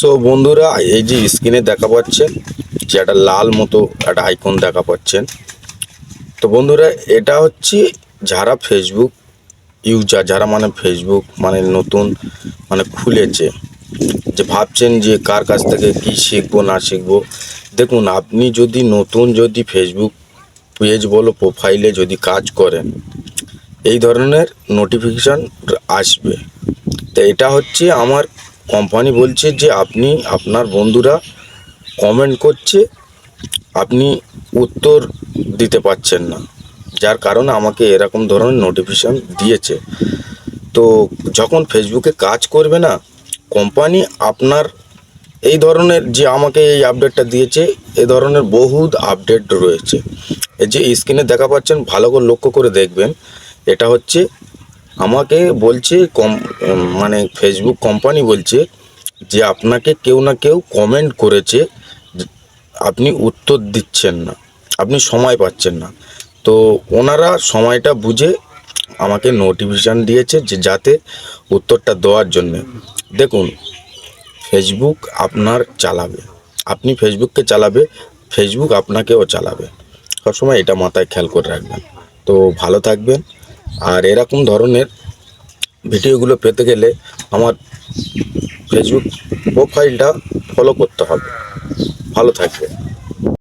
So বন্ধুরা, এই যে স্ক্রিনে দেখা পাচ্ছেন, যে একটা লাল মতো একটা আইকন দেখা পাচ্ছেন। তো বন্ধুরা, এটা হচ্ছে যারা ফেসবুক ইউজার যারা মানে ফেসবুক মানে নতুন মানে খুলেছে, যে ভাবছেন যে কার কাছ থেকে কি শিখব, না শিখব। দেখুন, আপনি যদি নতুন যদি ফেসবুক পেজ বলো প্রোফাইলে যদি কাজ করেন, এই ধরনের নোটিফিকেশান আসবে। তো এটা হচ্ছে আমার কোম্পানি বলছে যে আপনি, আপনার বন্ধুরা কমেন্ট করছে, আপনি উত্তর দিতে পারছেন না। যার কারণে আমাকে এরকম ধরনের নোটিফিকেশান দিয়েছে। তো যখন ফেসবুকে কাজ করবে না কোম্পানি আপনার এই ধরনের যে আমাকে এই আপডেটটা দিয়েছে, এ ধরনের বহুত আপডেট রয়েছে। এই যে স্ক্রিনে দেখা পাচ্ছেন, ভালো করে লক্ষ্য করে দেখবেন। এটা হচ্ছে আমাকে বলছে, কম মানে ফেসবুক কোম্পানি বলছে যে আপনাকে কেউ না কেউ কমেন্ট করেছে আপনি উত্তর দিচ্ছেন না, আপনি সময় পাচ্ছেন না। তো ওনারা সময়টা বুঝে আমাকে নোটিফিকেশান দিয়েছে যে যাতে উত্তরটা দেওয়ার জন্যে। দেখুন ফেসবুক আপনার চালাবে, আপনি ফেসবুককে চালাবে ফেসবুক আপনাকেও চালাবে। সবসময় এটা মাথায় খেয়াল করে রাখবেন। তো ভালো থাকবেন। আর এরকম ধরনের ভিডিওগুলো পেতে গেলে আমার ফেসবুক প্রোফাইলটা ফলো করতে হবে। ভালো থাকবে